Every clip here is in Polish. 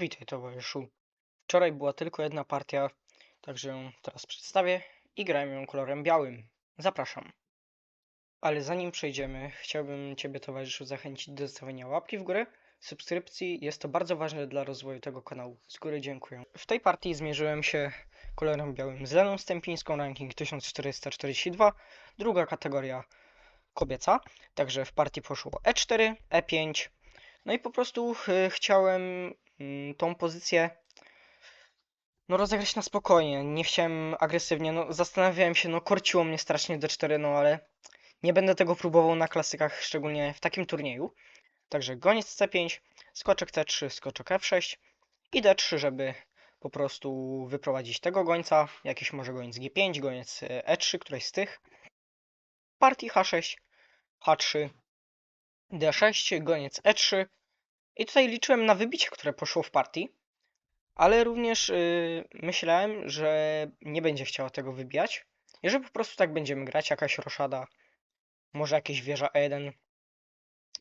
Witaj towarzyszu. Wczoraj była tylko jedna partia, także ją teraz przedstawię i grałem ją kolorem białym. Zapraszam. Ale zanim przejdziemy, chciałbym Ciebie towarzyszu zachęcić do zostawienia łapki w górę, subskrypcji. Jest to bardzo ważne dla rozwoju tego kanału. Z góry dziękuję. W tej partii zmierzyłem się kolorem białym z Leną Stępińską, ranking 1442, druga kategoria kobieca. Także w partii poszło E4, E5. No i po prostu y, chciałem tą pozycję no rozegrać na spokojnie. Nie chciałem agresywnie. No zastanawiałem się, no korciło mnie strasznie D4, no ale nie będę tego próbował na klasykach, szczególnie w takim turnieju. Także goniec C5, skoczek C3, skoczek F6 i D3, żeby po prostu wyprowadzić tego gońca. Jakiś może goniec G5, goniec y, E3, któryś z tych. Partii H6, H3, D6, goniec E3. I tutaj liczyłem na wybicie, które poszło w partii, ale również yy, myślałem, że nie będzie chciała tego wybijać. I że po prostu tak będziemy grać, jakaś roszada, może jakieś wieża E1,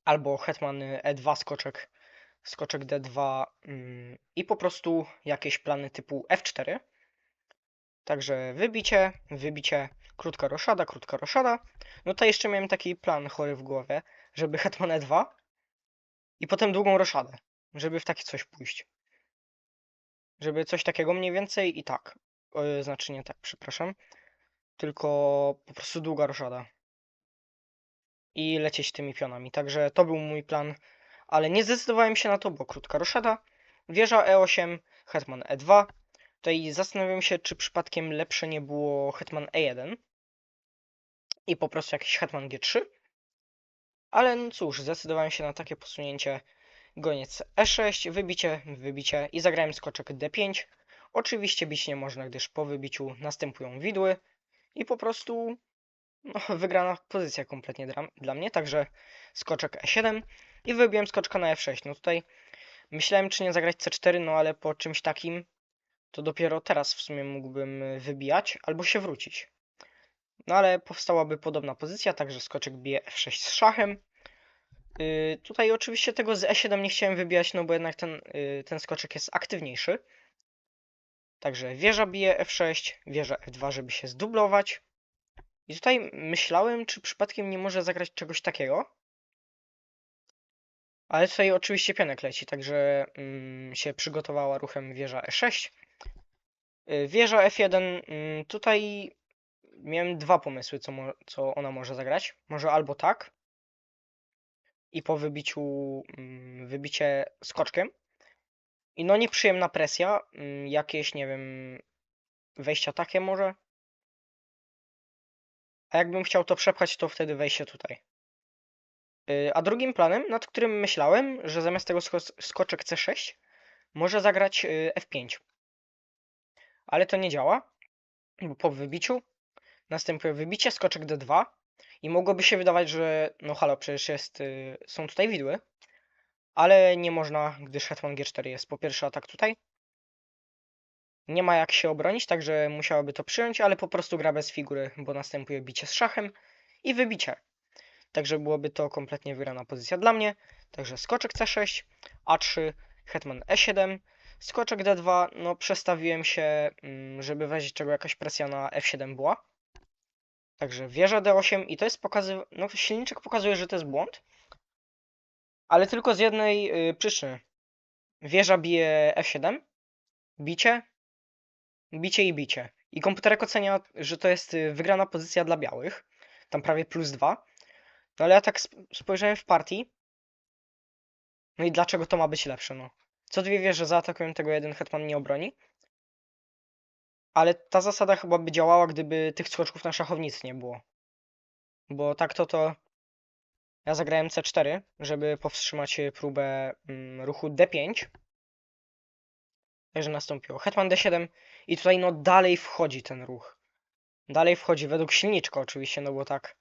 albo hetman E2, skoczek, skoczek D2 mm, i po prostu jakieś plany typu F4. Także wybicie, wybicie, krótka roszada, krótka roszada. No to jeszcze miałem taki plan chory w głowie, żeby hetman E2 i potem długą roszadę, żeby w takie coś pójść. Żeby coś takiego mniej więcej i tak. Znaczy nie tak, przepraszam. Tylko po prostu długa roszada. I lecieć tymi pionami. Także to był mój plan. Ale nie zdecydowałem się na to, bo krótka roszada. Wieża E8, hetman E2. Tutaj zastanawiam się, czy przypadkiem lepsze nie było hetman E1. I po prostu jakiś hetman G3. Ale no cóż, zdecydowałem się na takie posunięcie. Goniec E6, wybicie, wybicie i zagrałem skoczek D5. Oczywiście bić nie można, gdyż po wybiciu następują widły i po prostu no, wygrana pozycja kompletnie dla, dla mnie, także skoczek E7 i wybiłem skoczka na F6. No tutaj myślałem, czy nie zagrać C4, no ale po czymś takim to dopiero teraz w sumie mógłbym wybijać albo się wrócić. No ale powstałaby podobna pozycja, także skoczek bije F6 z szachem. Yy, tutaj oczywiście tego z E7 nie chciałem wybijać, no bo jednak ten, yy, ten skoczek jest aktywniejszy. Także wieża bije F6, wieża F2, żeby się zdublować. I tutaj myślałem, czy przypadkiem nie może zagrać czegoś takiego. Ale tutaj oczywiście pionek leci, także mm, się przygotowała ruchem wieża E6. Yy, wieża F1, mm, tutaj miałem dwa pomysły, co, mo- co ona może zagrać. Może albo tak, i po wybiciu mm, wybicie skoczkiem. I no nieprzyjemna presja, mm, jakieś, nie wiem, wejścia takie może. A jakbym chciał to przepchać, to wtedy wejście tutaj. Yy, A drugim planem, nad którym myślałem, że zamiast tego sko skoczek C6 może zagrać yy, F5. Ale to nie działa, bo po wybiciu następuje wybicie, skoczek D2 i mogłoby się wydawać, że no halo, przecież jest, yy, są tutaj widły, ale nie można, gdyż hetman G4 jest po pierwszy atak tutaj. Nie ma jak się obronić, także musiałaby to przyjąć, ale po prostu gra bez figury, bo następuje bicie z szachem i wybicie. Także byłoby to kompletnie wygrana pozycja dla mnie. Także skoczek C6, A3, hetman E7, skoczek D2, no przestawiłem się, mm, żeby w czego jakaś presja na F7 była. Także wieża D8 i to jest pokazy... No silniczek pokazuje, że to jest błąd. Ale tylko z jednej y, przyczyny. Wieża bije F7, bicie, bicie i bicie. I komputerek ocenia, że to jest y, wygrana pozycja dla białych. Tam prawie plus 2. No ale ja tak sp- spojrzałem w partii. No i dlaczego to ma być lepsze, no? Co dwie wieże zaatakują tego jeden hetman nie obroni. Ale ta zasada chyba by działała, gdyby tych skoczków na szachownicy nie było. Bo tak to to... Ja zagrałem C4, żeby powstrzymać y, próbę mm, ruchu D5. Także nastąpiło hetman D7 i tutaj no dalej wchodzi ten ruch. Dalej wchodzi według silniczka oczywiście, no bo tak.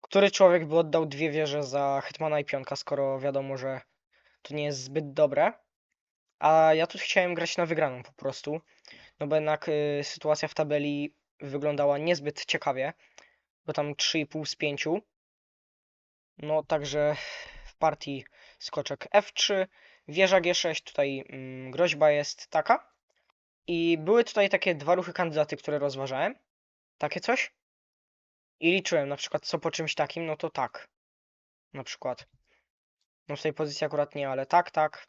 Który człowiek by oddał dwie wieże za hetmana i pionka, skoro wiadomo, że to nie jest zbyt dobre. A ja tu chciałem grać na wygraną po prostu. No bo jednak y, sytuacja w tabeli wyglądała niezbyt ciekawie. Bo tam 3,5 z 5. No także w partii skoczek F3, Wieża G6, tutaj mm, groźba jest taka. I były tutaj takie dwa ruchy kandydaty, które rozważałem. Takie coś. I liczyłem na przykład co po czymś takim, no to tak. Na przykład. No w tej pozycji akurat nie, ale tak, tak.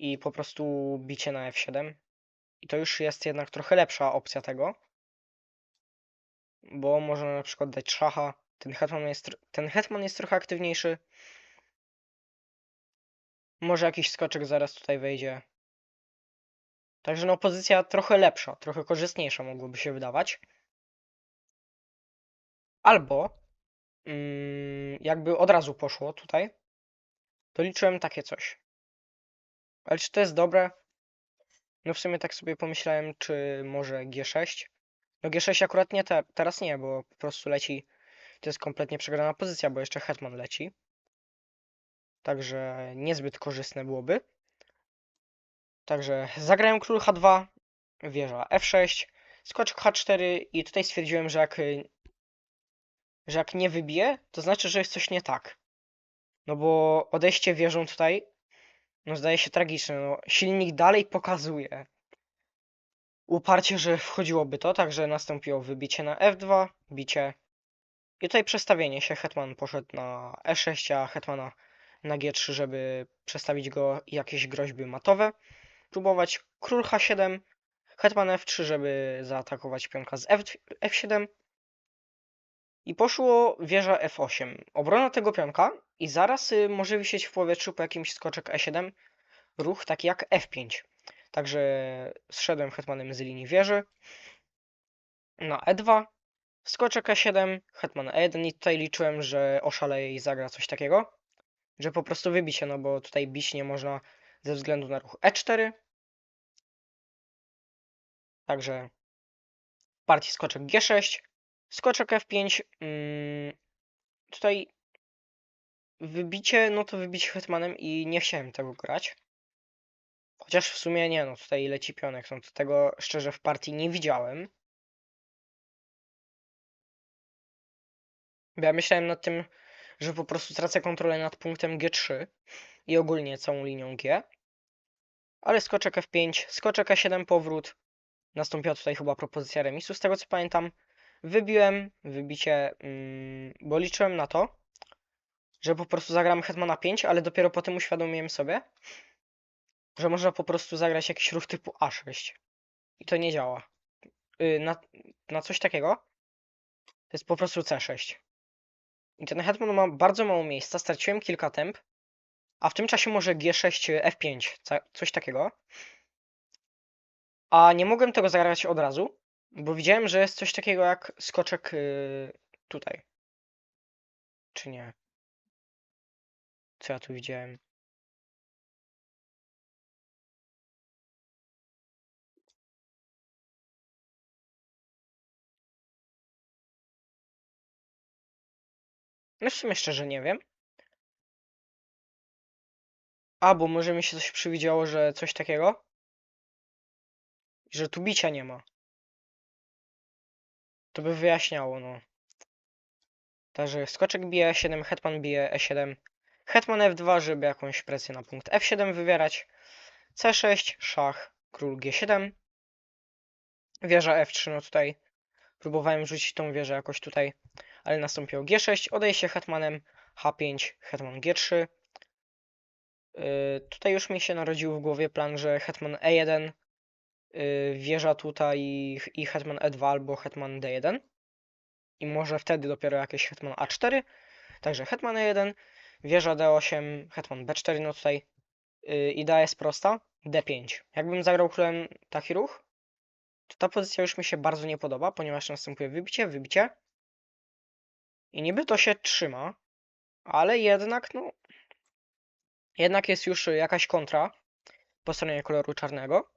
I po prostu bicie na F7. I to już jest jednak trochę lepsza opcja tego. Bo można na przykład dać szacha. Ten hetman jest, ten hetman jest trochę aktywniejszy. Może jakiś skoczek zaraz tutaj wejdzie. Także no pozycja trochę lepsza, trochę korzystniejsza mogłoby się wydawać. Albo mm, jakby od razu poszło tutaj, to liczyłem takie coś. Ale czy to jest dobre? No w sumie tak sobie pomyślałem, czy może G6. No G6 akurat nie te, teraz nie, bo po prostu leci. To jest kompletnie przegrana pozycja, bo jeszcze hetman leci. Także niezbyt korzystne byłoby. Także zagrałem król H2, wieża F6, skoczek H4 i tutaj stwierdziłem, że jak, że jak nie wybiję, to znaczy, że jest coś nie tak. No bo odejście wieżą tutaj, no zdaje się tragiczne. No, silnik dalej pokazuje uparcie, że wchodziłoby to, także nastąpiło wybicie na F2, bicie. I tutaj przestawienie się. Hetman poszedł na E6, a Hetmana na G3, żeby przestawić go jakieś groźby matowe. Próbować król H7, Hetman F3, żeby zaatakować pionka z F, F7. I poszło wieża F8. Obrona tego pionka i zaraz może wisieć w powietrzu po jakimś skoczek E7 ruch taki jak F5. Także zszedłem hetmanem z linii wieży na E2, skoczek E7, hetman E1 i tutaj liczyłem, że oszaleje i zagra coś takiego, że po prostu wybicie, no bo tutaj bić nie można ze względu na ruch E4. Także partii skoczek G6, skoczek F5, mm, tutaj wybicie, no to wybicie hetmanem i nie chciałem tego grać. Chociaż w sumie nie, no tutaj leci pionek, no to tego szczerze w partii nie widziałem. Ja myślałem nad tym, że po prostu tracę kontrolę nad punktem G3 i ogólnie całą linią G. Ale skoczek F5, skoczek A7 powrót. Nastąpiła tutaj chyba propozycja remisu, z tego co pamiętam. Wybiłem, wybicie, mm, bo liczyłem na to, że po prostu zagram hetmana 5, ale dopiero potem uświadomiłem sobie, że można po prostu zagrać jakiś ruch typu A6. I to nie działa. Yy, na, na coś takiego to jest po prostu C6. I ten hetman ma bardzo mało miejsca, straciłem kilka temp, a w tym czasie może G6, F5, ca- coś takiego. A nie mogłem tego zagrać od razu, bo widziałem, że jest coś takiego jak skoczek yy, tutaj. Czy nie? Co ja tu widziałem? No w sumie szczerze nie wiem. A, bo może mi się coś przywidziało, że coś takiego? Że tu bicia nie ma. To by wyjaśniało, no. Także skoczek bije E7, hetman bije E7, hetman F2, żeby jakąś presję na punkt F7 wywierać, C6, szach, król G7, wieża F3, no tutaj. Próbowałem rzucić tą wieżę jakoś tutaj, ale nastąpiło G6, odejście hetmanem, H5, hetman G3. Yy, tutaj już mi się narodził w głowie plan, że hetman E1, yy, wieża tutaj i, hetman E2 albo hetman D1. I może wtedy dopiero jakieś hetman A4. Także hetman E1, wieża D8, hetman B4, no tutaj idea jest prosta. D5. Jakbym zagrał królem taki ruch, to ta pozycja już mi się bardzo nie podoba, ponieważ następuje wybicie, wybicie. I niby to się trzyma, ale jednak, no. Jednak jest już jakaś kontra po stronie koloru czarnego.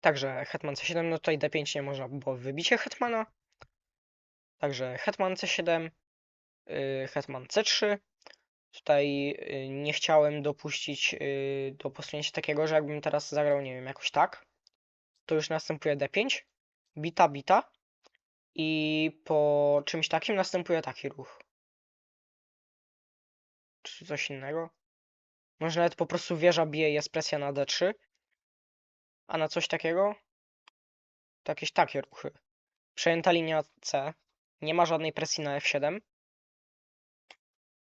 Także hetman C7, no tutaj D5 nie można było wybicie hetmana. Także hetman C7, yy, hetman C3. Tutaj yy, nie chciałem dopuścić yy, do posunięcia takiego, że jakbym teraz zagrał, nie wiem, jakoś tak, to już następuje D5, bita, bita i po czymś takim następuje taki ruch. Czy coś innego? Może nawet po prostu wieża bije jest presja na D3. A na coś takiego? To jakieś takie ruchy. Przejęta linia C. Nie ma żadnej presji na F7.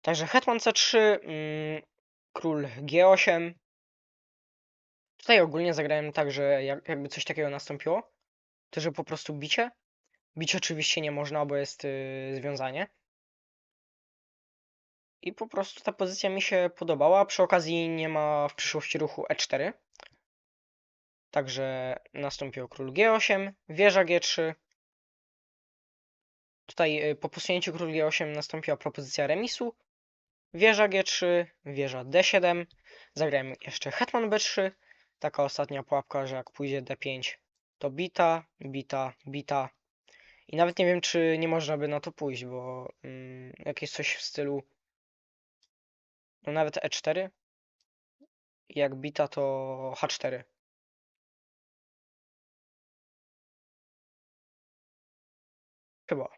Także hetman C3, mm, król G8. Tutaj ogólnie zagrałem tak, że jak, jakby coś takiego nastąpiło, to że po prostu bicie. Bić oczywiście nie można, bo jest yy, związanie. I po prostu ta pozycja mi się podobała. Przy okazji nie ma w przyszłości ruchu E4. Także nastąpił król G8, wieża G3. Tutaj y, po posunięciu król G8 nastąpiła propozycja remisu. Wieża G3, wieża D7. Zagrałem jeszcze hetman B3. Taka ostatnia pułapka, że jak pójdzie D5 to bita, bita, bita. I nawet nie wiem, czy nie można by na to pójść, bo mm, jakieś coś w stylu no nawet E4. Jak bita to H4. Chyba.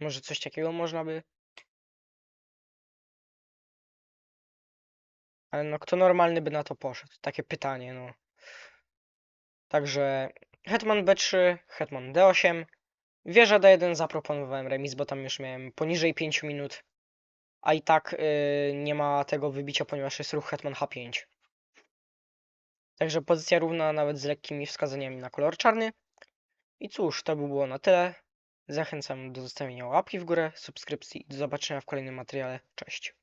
Może coś takiego można by. Ale no kto normalny by na to poszedł? Takie pytanie, no. Także hetman B3, hetman D8. Wieża D1 zaproponowałem remis, bo tam już miałem poniżej 5 minut. A i tak yy, nie ma tego wybicia, ponieważ jest ruch hetman H5. Także pozycja równa nawet z lekkimi wskazaniami na kolor czarny. I cóż, to by było na tyle. Zachęcam do zostawienia łapki w górę, subskrypcji i do zobaczenia w kolejnym materiale. Cześć.